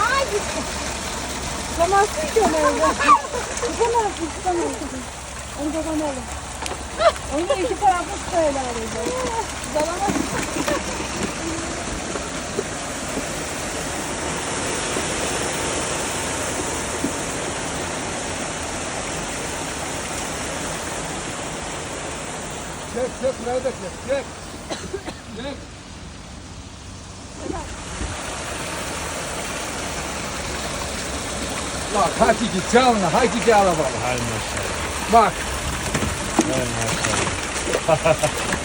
Ay gitti. Tutamazsın ki onu öyle. Tutamazsın, tutamazsın. Onu kazanalım. Onu iki taraflı tutaylar öyle. Tutamazsın. Çek çek burayı da çek. Çek. Çek. Bak canına hadi git arabaya. Hay maşallah. Bak Hay maşallah.